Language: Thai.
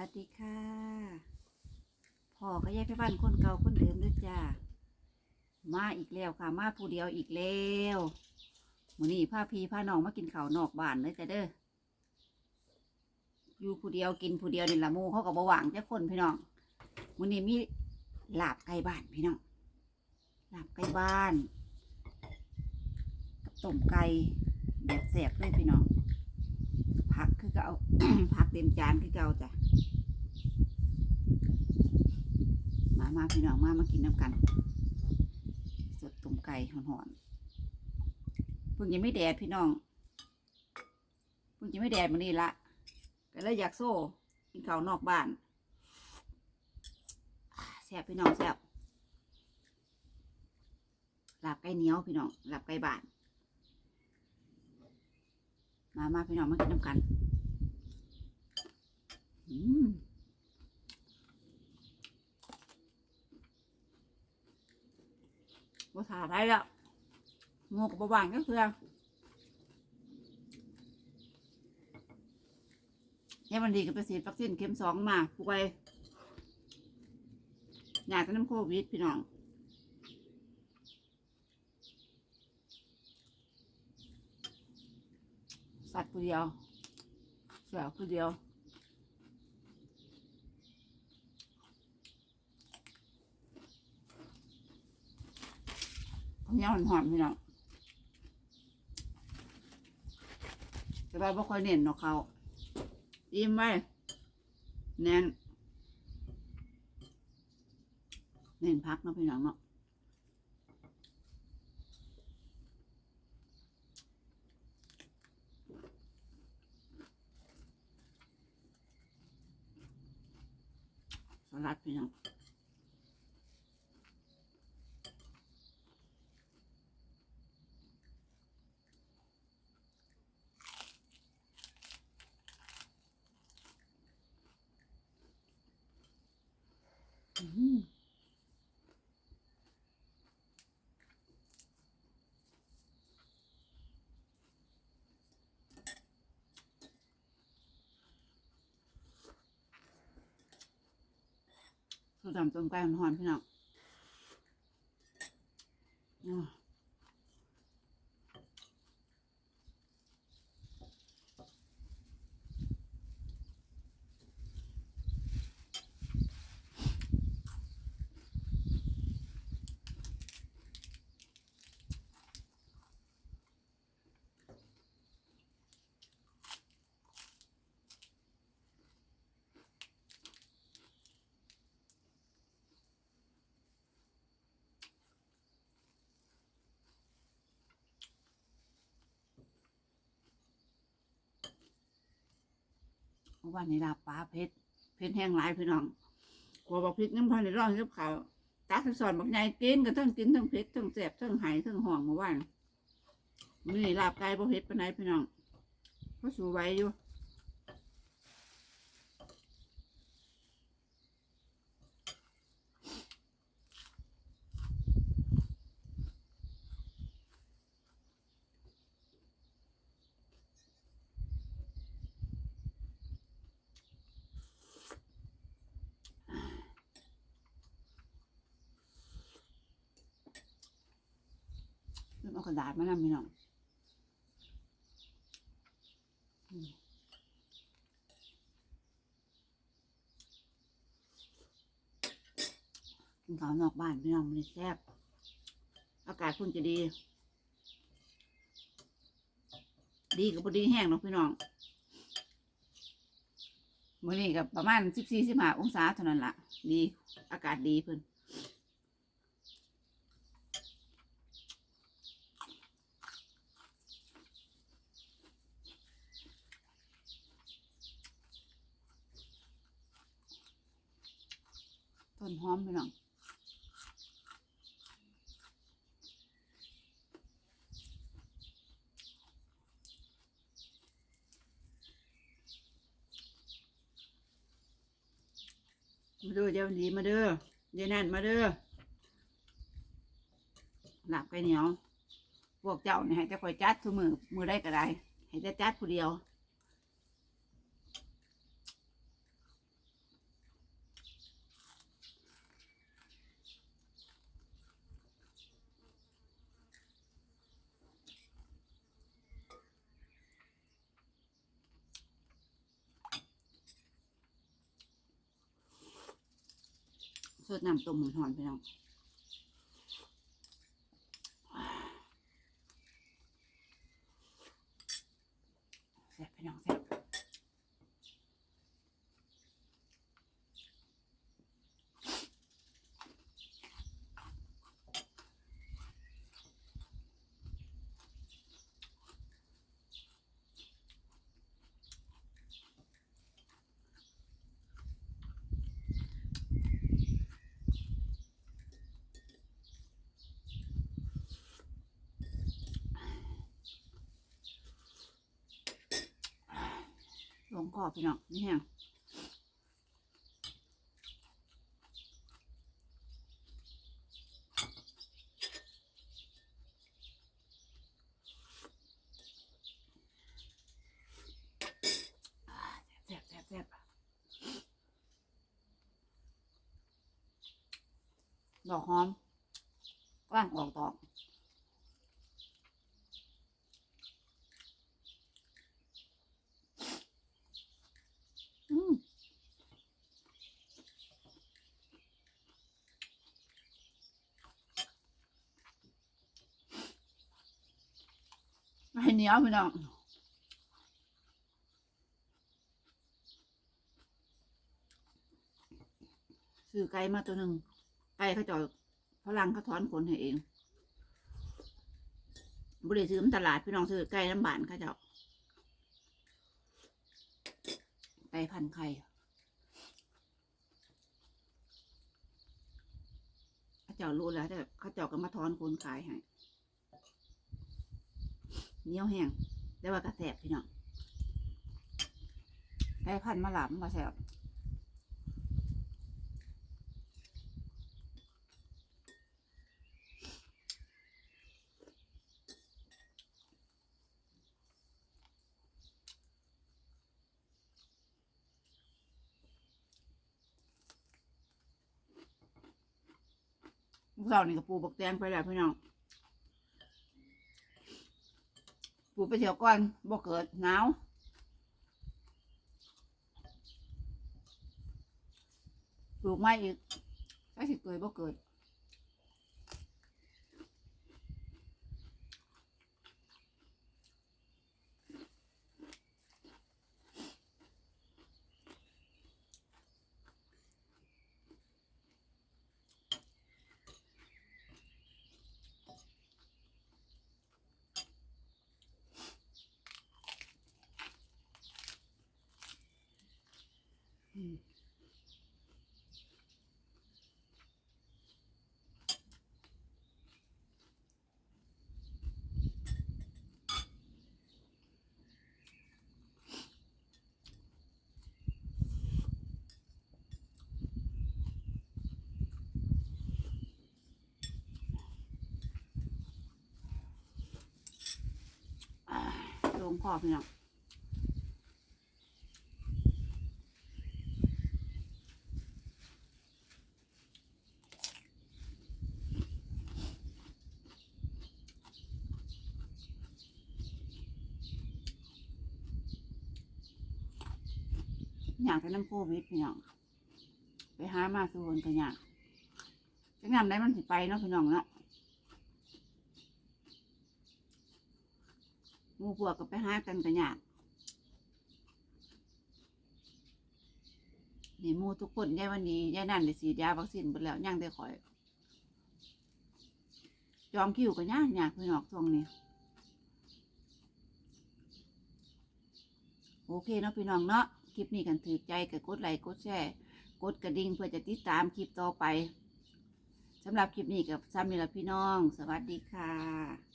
วัสดีค่ะพ่อก็ยายพี่บ้านคนเก่าคนเดิมด้วยจ้ามาอีกแล้วค่ะ มาผู้เดียวอีกแล้วมื้อนี้พาพี่พาน้องมากินข้าวนอกบ้านเลยจ้ะเด้ออยู่ผู้เดียวกินผู้เดียวนี่ละมูเขาก็บ่หวางจ้ะคนพี่น้องมื้อนี้มีลาบไก่บ้านพี่น้องลาบไก่บ้านกับต้มไก่แบบแซ่บเลยพี่น้องผักคือเก่าผักเต็มจานคือเก่าจ้ะ มามาพี่น้องมามากินน้ำกัน สดตุ่มไก่หอนๆเพิ่งยังไม่แดดพี่น้องเพิ่งยังไม่แดดมานี่ละก็เลยอยากโซ่กินข้าวนอกบ้านแซ่บพี่น้องแซ่บลาบไก่เหนียวพี่น้องหลาบไก่บ้านมามาพี่น้องมากินน้ำกัน อืม บ่ถ่าได้แล้วงูกับบหวานก็คือเนี่ยมันดีกับไปฉีดวัคซีนเข็มสองมาป่วยอยากจะน้ำโควิดพี่น้องสัตว์ผู้เดียวเสือผู้เดียว ผมยังหอนๆพี่น้องแต่ว่าบ่ค่อยเน้นเนาะเขาอิ่มไว้แน่นเน้นพักเนาะพี่น้องเนาะสลัดพี่น้อง สูตรต้มไก่หอนๆพี่น้อง มื่อวานนี้ลาบปลาเพชรเพชรแห้งหลายพี่น้องกลัวบอกพริกน้ำพันในร่องกับเขาวตักสอนบอกไงกินก็ทั้งกินทั้งเพชรทั้งแสบทั้งหายทั้งห่องเมื่อวานนี่ลาบไก่บ่เผ็ดปานใดพี่น้องเขาสูไว้อยู่ เริ่มเอากระดาษมานำพี่น้องกินข้าวนอกบ้านพี่น้องมันแซ่บอากาศพุ่นจะดี ดีกับพอดีแห้งเนาะพี่น้องมื่อนี้กับประมาณสิบสี่สิบห้าองศาเท่านั้นละดี อากาศดีเพิ่น ต้นหอมพี่น้องมาเด้อเจ้าดีมาเด้อเดี๋ยวนั่นมาเด้อหลับไก่เหนียวพวกเจ้าเนี่ยให้จะคอยจัดทุกมือมือได้ก็ได้ให้จะจัดผู้เดียว ดน้ำต้มหอนไปน้องแซ่บไปน้องแซ่บ ลงคอพี่น้องนี่แห้งอ่าแซ่บแซ่บแซ่บดอกหอมกล้างออกดอก ให้เหนียวพี่น้องซื้อไก่มาตัวหนึ่งไก่เขาเจาพลังเขาถอนขนให้เองบริซื้อตลาดพี่น้องซื้อไก่น้ำบานเขาเจ้า ไก่พันไข่เข้าเจ้ารู้แล้วแต่เข้าเจ้าก็มาทอนคนขายให้เหนียวแห้งได้ว่ากระแสบพี่น้องไก่พันมาหลับมาแสบ เรานี่ก็ปูบักแตงไปแล้วพี่น้องปูไปเที่ยวก่อนบ่เกิดหนาวปลูกไม่อีกถ้าสิเกิดบ่เกิด อืมอ่า ลงคอพี่น้องอยากจะน้ำโควิดพี่น้องไปหามาสู่คนกันอยากจะงานได้มันสิไปเนาะพี่น้องเนาะ มูพวกก็ไปหากันกันยากนี่หมูทุกคนยายวันนี้ยายนั่นได้ฉีดยาวัคซีนไปแล้วยังได้คอย จองคิวกันยากยากพี่น้องช่วงนี้โอเคเนาะพี่น้องเนาะคลิปนี้กันถือใจกับกดไลค์กดแชร์กดกระดิ่งเพื่อจะติดตามคลิปต่อไปสำหรับคลิปนี้กับซ้ำนี่ละพี่น้อง สวัสดีค่ะ